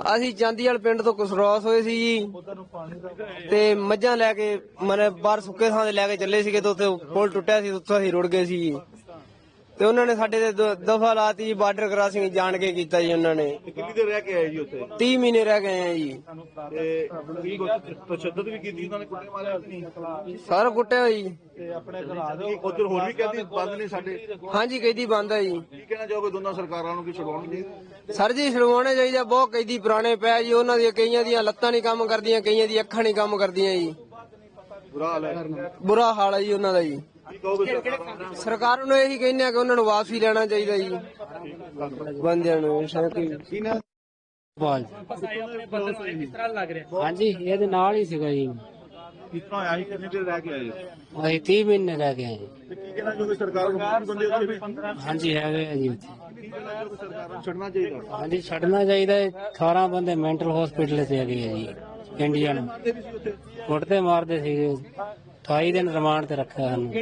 ਅਸੀਂ ਚਾਂਦੀਵਾਲ ਪਿੰਡ ਤੋਂ ਕੁਸਰੋਸ ਹੋਏ ਸੀ ਜੀ। ਤੇ ਮੱਝਾਂ ਲੈ ਕੇ, ਮਨੇ ਬਾਹਰ ਸੁੱਕੇ ਥਾਂ ਤੇ ਲੈ ਕੇ ਚੱਲੇ ਸੀਗੇ ਤੇ ਉੱਥੇ ਪੁਲ ਟੁੱਟਿਆ ਸੀ ਉੱਥੋਂ ਅਸੀਂ ਰੁੜ ਗਏ ਸੀ ਜੀ। ਤੇ ਉਹਨਾਂ ਨੇ ਸਾਡੇ ਤੇ ਦ- ਦਫਾ ਲਾਤੀ ਜੀ ਬਾਰਡਰ ਕ੍ਰਾਸਿੰਗ ਜਾਣ ਕੇ ਕੀਤਾ ਜੀ ਉਹਨਾਂ ਨੇ। ਤੇ ਕਿੰਨੀ ਦੇਰ ਰਹਿ ਕੇ ਆਏ ਜੀ ਉੱਥੇ? 30 ਮਹੀਨੇ ਰਹਿ ਗਏ ਆ ਜੀ। ਤੇ ਕੀ ਕੁਛ ਤਸ਼ੱਦਦ ਵੀ ਕੀਤੀ ਉਹਨਾਂ ਨੇ ਕੁੱਟੇ ਮਾਰਿਆ ਸੀ? ਸਾਰਾ ਕੁੱਟਿਆ ਜੀ। ਤੇ ਆਪਣੇ ਘਰ ਦੇ ਉਧਰ ਹੋਰ ਵੀ ਕਹਿੰਦੀ ਬੰਦ ਨੇ ਸਾਡੇ। ਕੀ ਹਾਂਜੀ ਕੈਦੀ ਬੰਦ ਆ ਜੀ। ਕਹਿਣਾ ਚਾਹੋਗੇ ਦੋਨਾਂ ਸਰਕਾਰਾਂ ਨੂੰ ਕਿ ਛਡਵਾਉਣਗੇ ਸਰ ਜੀ ਛਡਵਾਉਣੇ ਚਾਹੀਦਾ ਬਹੁਤ ਕੈਦੀ ਪੁਰਾਣੇ ਪਿਆ ਜੀ ਉਹਨਾਂ ਦੀਆਂ ਕਈਆਂ ਦੀਆਂ ਲੱਤਾਂ ਨਹੀਂ ਕੰਮ ਕਰਦੀਆਂ ਕਈਆਂ ਦੀ ਅੱਖਾਂ ਨਹੀਂ ਕੰਮ ਕਰਦੀਆਂ ਜੀ। ਬੁਰਾ ਹਾਲ ਹੈ। ਬੁਰਾ ਹਾਲ ਹੈ ਜੀ ਉਹਨਾਂ ਦਾ ਜੀ। ਕੀ ਸਰਕਾਰਾਂ ਨੂੰ ਇਹੀ ਕਹਿੰਦੇ ਆ ਕਿ ਉਹਨਾਂ ਨੂੰ ਵਾਪਸੀ ਲੈਣਾ ਚਾਹੀਦਾ ਜੀ। ਬੰਦਿਆਂ ਨੂੰ ਸ਼ਾਂਤੀ ਬਾਜ। ਹਾਂਜੀ ਇਹਦੇ ਨਾਲ ਹੀ ਸੀਗਾ ਜੀ। ਕਿਤਨਾ ਆਇਆ ਸੀ ਕਿੰਨੇ ਦੇਰ ਰਹਿ ਕੇ ਆਏ ਅਸੀਂ 30 ਮਹੀਨੇ ਰਹਿ ਗਏ ਜੀ। ਤੇ ਕੀ ਕਹਿਣਾ ਚਾਹੋਗੇ ਸਰਕਾਰ ਨੂੰ? ਬੰਦੇ ਉੱਥੇ ਵੀ ਹਾਂਜੀ ਹੈਗੇ ਆ ਜੀ ਉੱਥੇ ਕੀ ਕਹਿਣਾ ਸਰਕਾਰਾਂ ਨੂੰ? ਛੱਡਣਾ ਚਾਹੀਦਾ। ਹਾਂਜੀ ਛੱਡਣਾ ਚਾਹੀਦਾ ਹੈ। 18 ਬੰਦੇ ਮੈਂਟਲ ਹਸਪੀਟਲ ਤੇ ਹੈਗੇ ਆ ਜੀ ਇੰਡੀਆ ਨੂੰ। ਮਾਰਦੇ ਵੀ ਸੀ ਉੱਥੇ ਕੁੱਟਦੇ ਮਾਰਦੇ ਸੀਗੇ। 28 ਦਿਨ ਰਿਮਾਂਡ ਤੇ ਰੱਖਿਆ ਸਾਨੂੰ।